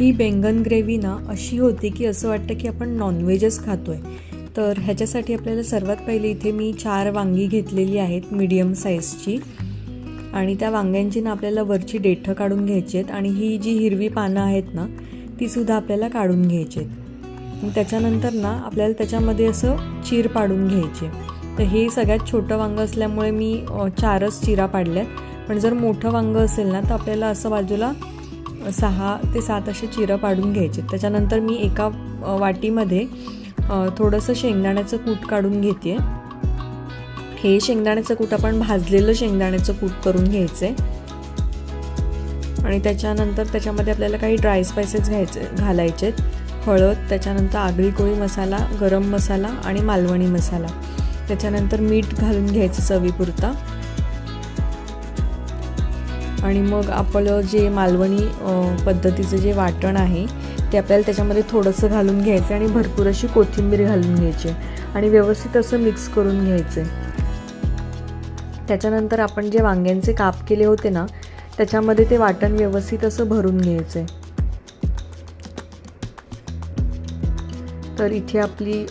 ही बेंगन ग्रेव्ही ना अशी होती की असं वाटतं की आपण नॉनव्हेजच खातोय. तर ह्याच्यासाठी आपल्याला सर्वात पहिले इथे मी चार वांगी घेतलेली आहेत मीडियम साईजची आणि त्या वांग्यांची ना आपल्याला वरची देठं काढून घ्यायची आहेत. आणि ही जी हिरवी पानं आहेत ना तीसुद्धा आपल्याला काढून घ्यायची आहेत. त्याच्यानंतर ना आपल्याला त्याच्यामध्ये असं चीर पाडून घ्यायचे तर हे सगळ्यात छोटं वांगं असल्यामुळे मी चारच चिरा पाडल्यात. पण जर मोठं वांगं असेल ना तर आपल्याला असं बाजूला सहा ते सात असे चिरं पाडून घ्यायचे. त्याच्यानंतर मी एका वाटीमध्ये थोडंसं शेंगदाण्याचं कूट काढून घेते हे शेंगदाण्याचं कूट आपण भाजलेलं शेंगदाण्याचं कूट करून घ्यायचं. आहे आणि त्याच्यानंतर त्याच्यामध्ये आपल्याला काही ड्राय स्पायसेस घ्यायचे घालायचे हळद त्याच्यानंतर आगरी कोळी मसाला गरम मसाला आणि मालवणी मसाला. त्याच्यानंतर मीठ घालून घ्यायचं चवीपुरता. आणि मग आपलं जे मालवणी पद्धतीचं जे वाटण आहे ते आपल्याला त्याच्यामध्ये थोडंसं घालून घ्यायचं आणि भरपूर अशी कोथिंबीर घालून घ्यायची आणि व्यवस्थित असं मिक्स करून घ्यायचं त्याच्यानंतर आपण जे वांग्यांचे काप केले होते ना त्याच्यामध्ये ते वाटण व्यवस्थित असं भरून घ्यायचं तर इथे आपली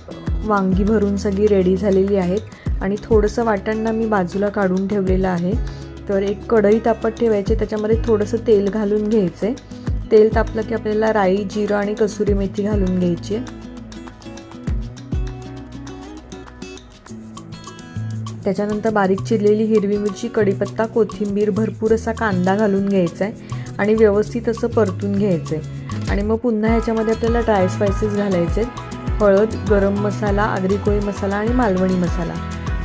वांगी भरून सगळी रेडी झालेली आहेत आणि थोडंसं वाटण ना मी बाजूला काढून ठेवलेलं आहे. तर एक कढई तापत ठेवायची त्याच्यामध्ये थोडंसं तेल घालून घ्यायचे. तेल तापलं की आपल्याला राई जिरं आणि कसुरी मेथी घालून घ्यायची. आहे त्याच्यानंतर बारीक चिरलेली हिरवी मिरची कढीपत्ता कोथिंबीर भरपूर असा कांदा घालून घ्यायचा आहे आणि व्यवस्थित असं परतून घ्यायचं आहे. आणि मग पुन्हा ह्याच्यामध्ये आपल्याला ड्राय स्पायसेस घालायचे हळद गरम मसाला आगरी कोळी मसाला आणि मालवणी मसाला.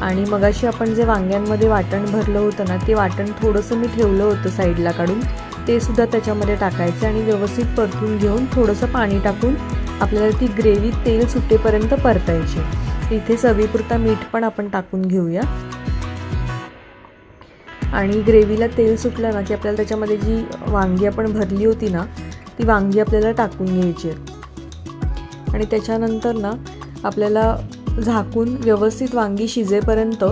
आणि मगाशी आपण जे वांग्यांमध्ये वाटण भरलं होतं ना ते वाटण थोडंसं मी ठेवलं होतं साईडला काढून. ते सुद्धा त्याच्यामध्ये टाकायचं आणि व्यवस्थित परतून घेऊन थोडंसं पाणी टाकून आपल्याला ती ग्रेव्ही तेल सुटेपर्यंत परतायची. इथे चवीपुरता मीठ पण आपण टाकून घेऊया. आणि ग्रेव्हीला तेल सुटलं ना की आपल्याला त्याच्यामध्ये जी वांगी आपण भरली होती ना ती वांगी आपल्याला टाकून घ्यायची आणि त्याच्यानंतर ना आपल्याला झाकून व्यवस्थित वांगी शिजेपर्यंत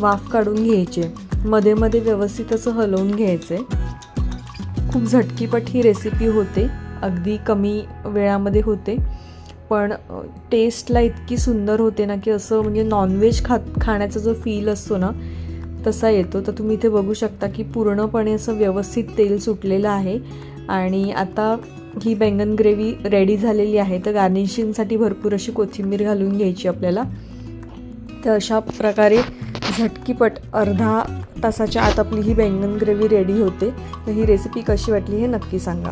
वाफ काढून घ्यायचे. मध्ये मध्ये व्यवस्थित असं हलवून घ्यायचे. खूप झटकीपट ही रेसिपी होते. अगदी कमी वेळामध्ये होते. पण टेस्टला इतकी सुंदर होते ना की असं म्हणजे नॉनव्हेज खात खाण्याचा जो फील असतो ना तसा येतो. तर तुम्ही इथे बघू शकता की पूर्णपणे असं व्यवस्थित तेल सुटलेलं आहे. आणि आता ही बैंगन ग्रेव्ही रेडी झालेली आहे. तर गार्निशिंगसाठी भरपूर अशी कोथिंबीर घालून घ्यायची आपल्याला. तर अशा प्रकारे झटकीपट अर्धा तासाच्या आत आपली ही बैंगन ग्रेव्ही रेडी होते. तर ही रेसिपी कशी वाटली हे नक्की सांगा.